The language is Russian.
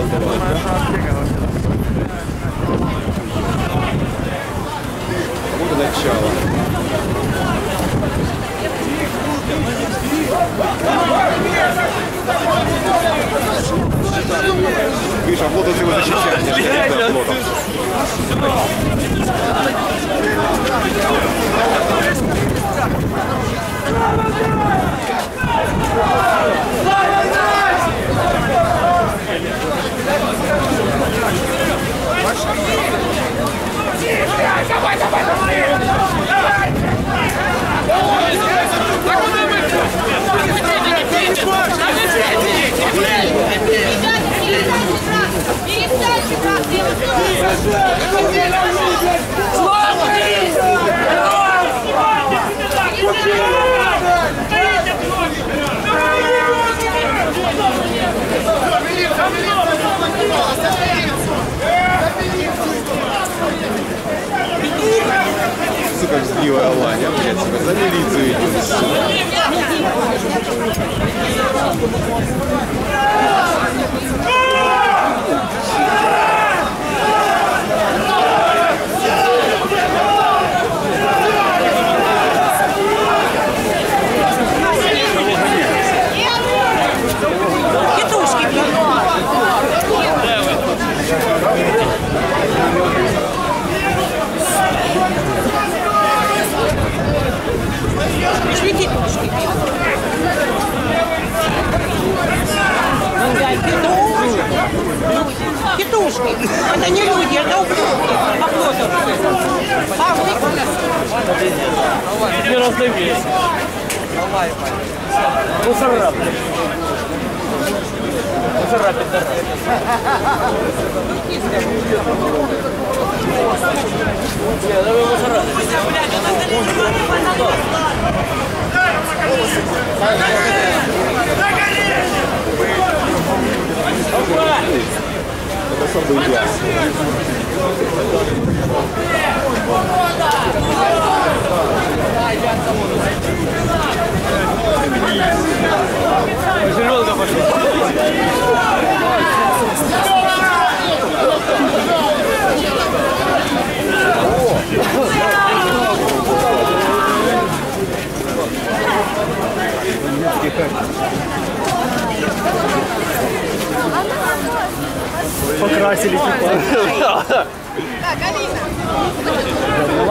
Вот и начало. Видишь, оплотов его защищает. не защищает оплотов. Перестаньте, брат, я Сука, взгливая Аланя, блядь, сука, за милицию идет. Петушки Петушки. Это не люди, это ублюдки. Оплотовцы. А вы? Не раздавись. Мусора. Мусора, пидорас. Не, давай мусора. Это самый идеальный. Людский хак. Покрасили типа. Так, Алина.